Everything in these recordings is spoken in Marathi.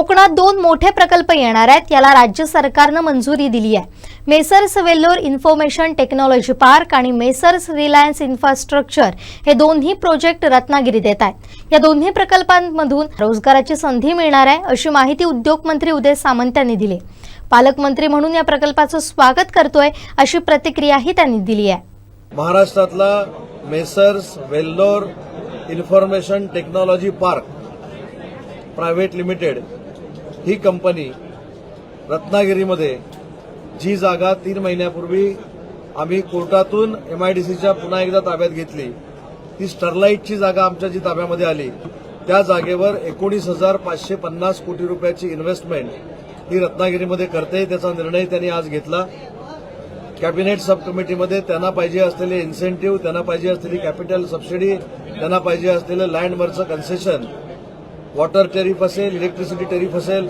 कोकणात दोन मोठे प्रकल्प येणार आहेत. याला राज्य सरकारनं मंजुरी दिली आहे. Messrs Vellore information technology park आणि मेसर्स रिलायन्स इन्फ्रास्ट्रक्चर हे दोन्ही प्रोजेक्ट रत्नागिरीत येत आहेत. या दोन्ही प्रकल्पांमधून रोजगाराची संधी मिळणार आहे अशी माहिती उद्योगमंत्री उदय सामंत यांनी दिली पालकमंत्री म्हणून या प्रकल्पाचं स्वागत करतोय अशी प्रतिक्रियाही त्यांनी दिली आहे. महाराष्ट्रातला messrs Vellore information technology park private limited ही कंपनी रत्नागिरीमध्ये जी जागा तीन महिन्यापूर्वी आम्ही कोर्टातून एमआयडीसीच्या पुन्हा एकदा ताब्यात घेतली ती स्टरलाईटची जागा आमच्या जी ताब्यामध्ये आली त्या जागेवर एकोणीस हजार पाचशे पन्नास कोटी रुपयाची इन्व्हेस्टमेंट ही रत्नागिरीमध्ये करते त्याचा निर्णय त्यांनी आज घेतला. कॅबिनेट सब कमिटीमध्ये त्यांना पाहिजे असलेले इन्सेंटिव्ह त्यांना पाहिजे असलेली कॅपिटल सबसिडी त्यांना पाहिजे असलेलं लँडवरचं कन्सेशन वॉटर टेरिफ असेल इलेक्ट्रिसिटी टेरिफ असेल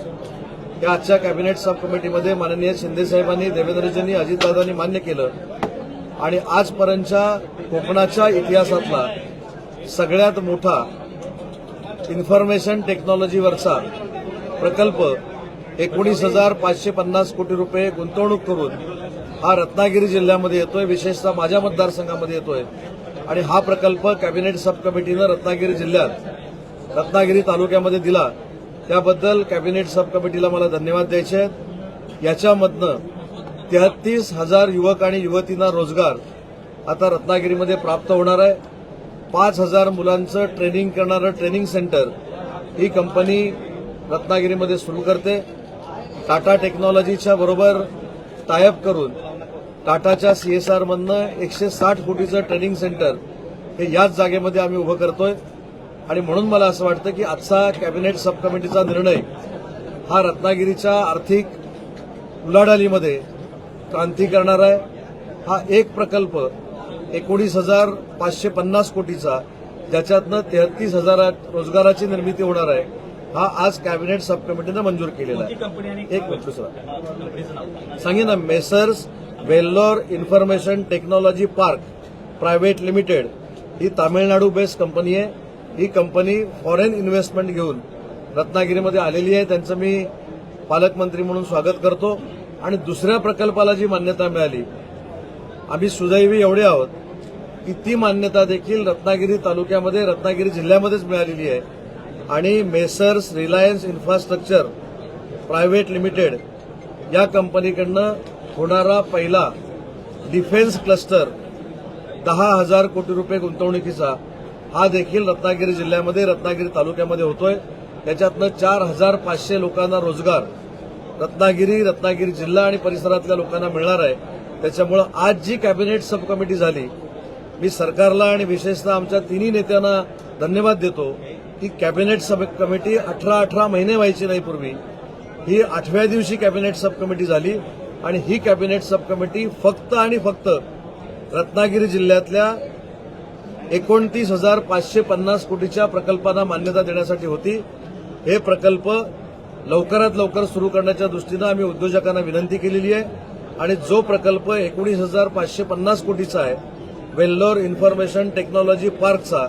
या आजच्या कॅबिनेट सब कमिटीमध्ये माननीय शिंदेसाहेबांनी देवेंद्रजींनी अजितदादांनी मान्य केलं. आणि आजपर्यंतच्या कोकणाच्या इतिहासातला सगळ्यात मोठा इन्फॉर्मेशन टेक्नॉलॉजीवरचा प्रकल्प एकोणीस हजार पाचशे पन्नास कोटी रुपये गुंतवणूक करून हा रत्नागिरी जिल्ह्यामध्ये येतोय विशेषतः माझ्या मतदारसंघामध्ये येतोय. आणि हा प्रकल्प कॅबिनेट सब कमिटीनं रत्नागिरी जिल्ह्यात रत्नागिरी तालुक्यामध्ये दिला. त्याबद्दल कॅबिनेट सब कमिटीला मला धन्यवाद द्यायचे आहेत. याच्यामधनं तेहतीस हजार युवक आणि युवतींना रोजगार आता रत्नागिरीमध्ये प्राप्त होणार आहे. पाच हजार मुलांचं ट्रेनिंग करणारं ट्रेनिंग सेंटर ही कंपनी रत्नागिरीमध्ये सुरू करते. टाटा टेक्नॉलॉजीच्या बरोबर टायअप करून टाटाच्या सीएसआरमधनं एकशे साठ कोटीचं ट्रेनिंग सेंटर हे याच जागेमध्ये आम्ही उभं करतोय. आणि म्हणून मला असं वाटतं की आजचा कॅबिनेट सब कमिटीचा निर्णय हा रत्नागिरीच्या आर्थिक उलाढालीमध्ये क्रांती करणार आहे. हा एक प्रकल्प एकोणीस हजार पाचशे पन्नास कोटीचा ज्याच्यातनं तेहतीस हजार रोजगाराची निर्मिती होणार आहे हा आज कॅबिनेट सब कमिटीनं मंजूर केलेला आहे. एक दुसरा. सांगे ना messrs Vellore information technology park private limited ही तामिळनाडू बेस्ड कंपनी आहे. ही कंपनी फॉरेन इन्व्हेस्टमेंट घेऊन रत्नागिरीमध्ये आलेली आहे. त्यांचं मी पालकमंत्री म्हणून स्वागत करतो. आणि दुसऱ्या प्रकल्पाला जी मान्यता मिळाली आम्ही सुदैवी एवढे आहोत की ती मान्यता देखील रत्नागिरी तालुक्यामध्ये रत्नागिरी जिल्ह्यामध्येच मिळालेली आहे. आणि messrs Reliance infrastructure private limited या कंपनीकडनं होणारा पहिला डिफेन्स क्लस्टर दहा हजार कोटी रुपये गुंतवणुकीचा हा देखील रत्नागिरी जिल्ह्यामध्ये रत्नागिरी तालुक्यामध्ये होतोय. त्याच्यातनं चार हजार पाचशे लोकांना रोजगार रत्नागिरी रत्नागिरी जिल्हा आणि परिसरातल्या लोकांना मिळणार आहे. त्याच्यामुळं आज जी कॅबिनेट सब कमिटी झाली मी सरकारला आणि विशेषतः आमच्या तिन्ही नेत्यांना धन्यवाद देतो की कॅबिनेट सब कमिटी अठरा अठरा महिने व्हायची नाही पूर्वी. ही आठव्या दिवशी कॅबिनेट सब कमिटी झाली आणि ही कॅबिनेट सब कमिटी फक्त आणि फक्त रत्नागिरी जिल्ह्यातल्या एकोणतीस हजार पाचशे पन्नास कोटीच्या प्रकल्पांना मान्यता देण्यासाठी होती. हे प्रकल्प लवकरात लवकर सुरू करण्याच्या दृष्टीनं आम्ही उद्योजकांना विनंती केलेली आहे. आणि जो प्रकल्प एकोणीस हजार पाचशे पन्नास कोटीचा आहे वेल्लोर इन्फॉर्मेशन टेक्नॉलॉजी पार्कचा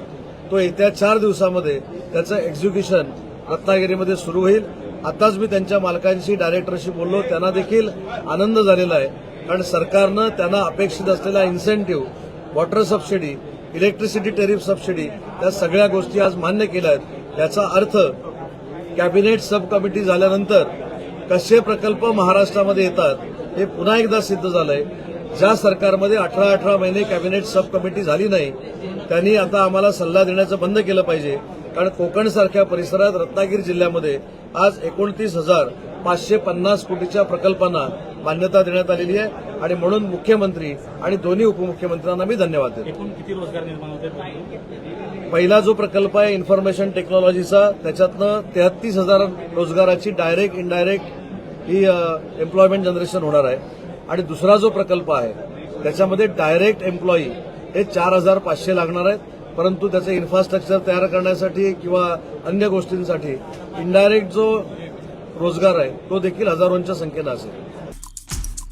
तो येत्या चार दिवसामध्ये त्याचं एक्झिक्युशन रत्नागिरीमध्ये सुरू होईल. आताच मी त्यांच्या मालकांशी डायरेक्टरशी बोललो. त्यांना देखील आनंद झालेला आहे. कारण सरकारनं त्यांना अपेक्षित असलेला incentive water subsidy electricity tariff subsidy या सगळ्या गोष्टी आज मान्य केल्या आहेत. याचा अर्थ कॅबिनेट सब कमिटी झाल्यानंतर कसे प्रकल्प महाराष्ट्रामध्ये येतात हे पुन्हा एकदा सिद्ध झालंय. ज्या सरकारमध्ये अठरा अठरा महिने कॅबिनेट सब कमिटी झाली नाही त्यांनी आता आम्हाला सल्ला देण्याचं बंद केलं पाहिजे. कारण कोकणसारख्या परिसरात रत्नागिरी जिल्ह्यामध्ये आज एकोणतीस हजार पाचशे पन्नास कोटीच्या प्रकल्पांना मान्यता देण्यात आलेली आहे. आणि म्हणून मुख्यमंत्री आणि दोन्ही उपमुख्यमंत्र्यांना मी धन्यवाद देतो. एकूण किती रोजगार निर्माण होते पहिला जो प्रकल्प आहे इन्फॉर्मेशन टेक्नॉलॉजीचा त्याच्यातनं तेहतीस हजार रोजगाराची डायरेक्ट इनडायरेक्ट ही एम्प्लॉयमेंट जनरेशन होणार आहे. आणि दुसरा जो प्रकल्प आहे त्याच्यामध्ये डायरेक्ट एम्प्लॉई हे चार हजार पाचशे लागणार आहेत. परंतु त्याचं इन्फ्रास्ट्रक्चर तयार करण्यासाठी किंवा अन्य गोष्टींसाठी इनडायरेक्ट जो रोजगार आहे तो देखील हजारोंच्या संख्येनं असेल.